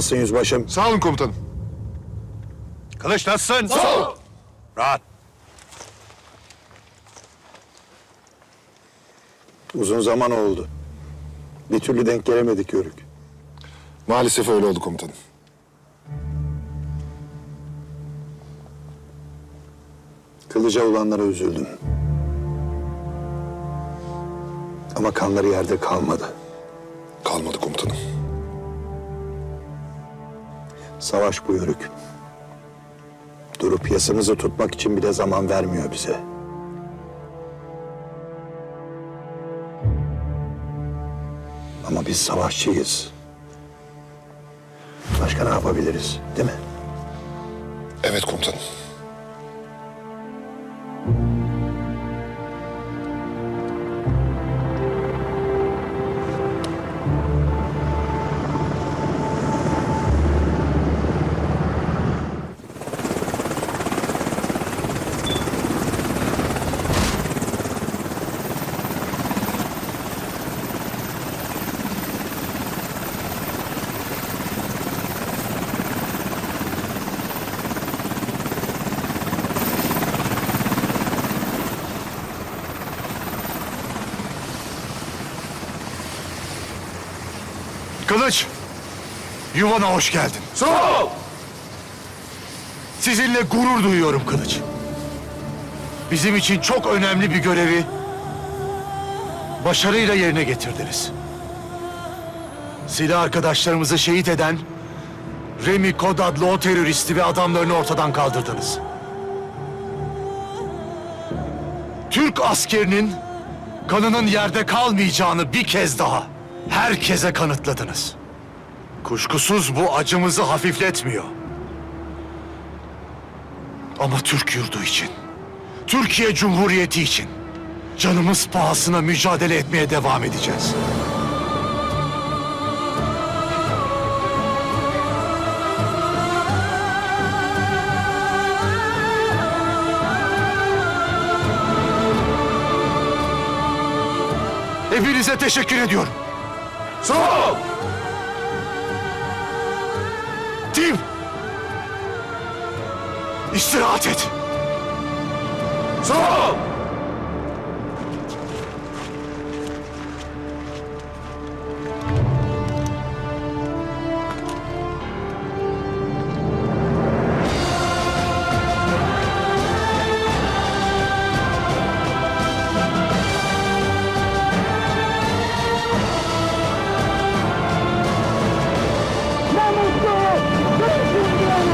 Nasılsın yüzbaşım? Sağ olun komutanım. Kılıç nasılsın? Sağ ol. Rahat. Uzun zaman oldu. Bir türlü denk gelemedik Yörük. Maalesef öyle oldu komutanım. Kılıca olanlara üzüldüm. Ama kanları yerde kalmadı. Kalmadı komutanım. Savaş bu Yörük. Durup yasamızı tutmak için bile zaman vermiyor bize. Ama biz savaşçıyız. Başka ne yapabiliriz, değil mi? Evet komutanım. Kılıç. Yuvana hoş geldin. Sağ ol. Sizinle gurur duyuyorum Kılıç. Bizim için çok önemli bir görevi başarıyla yerine getirdiniz. Silah arkadaşlarımızı şehit eden Remi Kod adlı o teröristi ve adamlarını ortadan kaldırdınız. Türk askerinin kanının yerde kalmayacağını bir kez daha herkese kanıtladınız. Kuşkusuz bu acımızı hafifletmiyor. Ama Türk yurdu için, Türkiye Cumhuriyeti için canımız pahasına mücadele etmeye devam edeceğiz. Hepinize teşekkür ediyorum. Sağ ol. Tim. İstirahat et. Sağ ol.